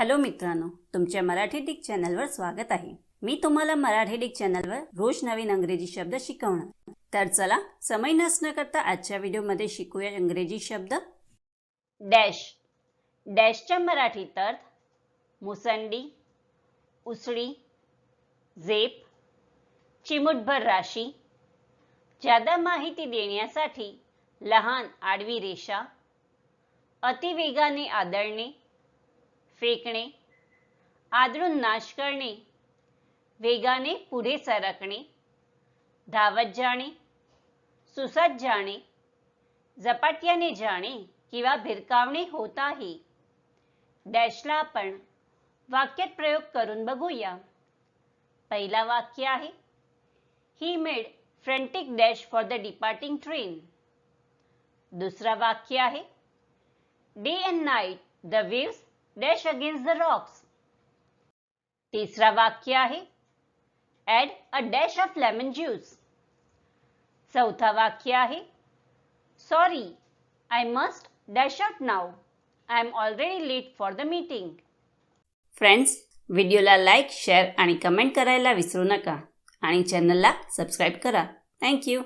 Hello मित्रांनो तुमच्या Marathi Dick चॅनलवर स्वागत आहे. मी तुम्हाला मराठी डिक चॅनलवर रोज नवीन अंग्रेजी शब्द शिकवणार. तर चला समय नसणं करता आजच्या व्हिडिओमध्ये शिकूया इंग्रजी शब्द. डॅश. डॅशच्या मराठीत अर्थ मुसंडी उसळी झेप चिमुटभर राशी ज्यादा माहिती देण्यासाठी लहान आडवी रेषा अतिवेगाने आदळणे फेकणे आदळून नाश करणे वेगाने पुढे सरकणे धावत जाणे सुसत जाणे झपाट्याने जाणे किंवा भिरकावणे होत आहे. डॅशला आपण वाक्यात प्रयोग करून बघूया. पहिला वाक्य आहे he made frantic dash for the departing train दुसरा वाक्य आहे day and night the waves dash against the rocks तिसरा वाक्य आहे. Add a dash of lemon juice चौथा वाक्य आहे. Sorry I must dash out now I am already late for the meeting friends व्हिडिओला लाईक शेअर आणि comment करायला विसरू नका. आणि चॅनलला सबस्क्राईब करा. थँक्यू